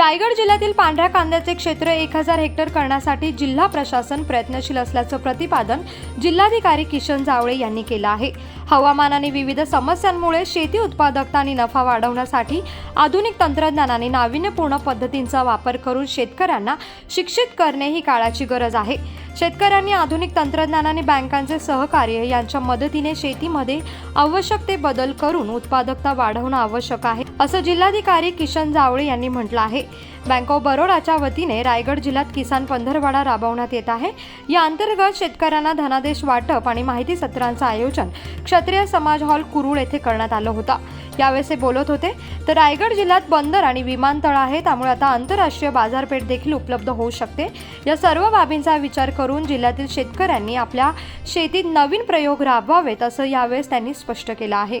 रायगड जिल्ह्यातील पांढऱ्या कांद्याचे क्षेत्र एक हजार हेक्टर करण्यासाठी जिल्हा प्रशासन प्रयत्नशील असल्याचं प्रतिपादन जिल्हाधिकारी किशन जावळे यांनी केलं आहे. हवामान आणि विविध समस्यांमुळे शेती उत्पादकता आणि नफा वाढवण्यासाठी आधुनिक तंत्रज्ञानाने नाविन्यपूर्ण पद्धतींचा वापर करून शेतकऱ्यांना शिक्षित करणे ही काळाची गरज आहे. शेतकऱ्यांनी आधुनिक तंत्रज्ञानाने बँकांचे सहकार्य यांच्या मदतीने शेतीमध्ये आवश्यक ते बदल करून उत्पादकता वाढवणं आवश्यक आहे असं जिल्हाधिकारी किशन जावळे यांनी म्हटलं आहे. बँक ऑफ बरोडाच्या वतीने रायगड जिल्ह्यात किसान पंधरवाडा राबवण्यात येत आहे. या अंतर्गत शेतकऱ्यांना धनादेश वाटप आणि माहिती सत्रांचं आयोजन क्षत्रिय समाज हॉल कुरुळ येथे करण्यात आलं होतं. यावेळेस ते बोलत होते तर रायगड जिल्ह्यात बंदर आणि विमानतळ आहे त्यामुळे आता आंतरराष्ट्रीय बाजारपेठ देखील उपलब्ध होऊ शकते. या सर्व बाबींचा विचार करून जिल्ह्यातील शेतकऱ्यांनी आपल्या शेतीत नवीन प्रयोग राबवावेत असं यावेळेस त्यांनी स्पष्ट केलं आहे.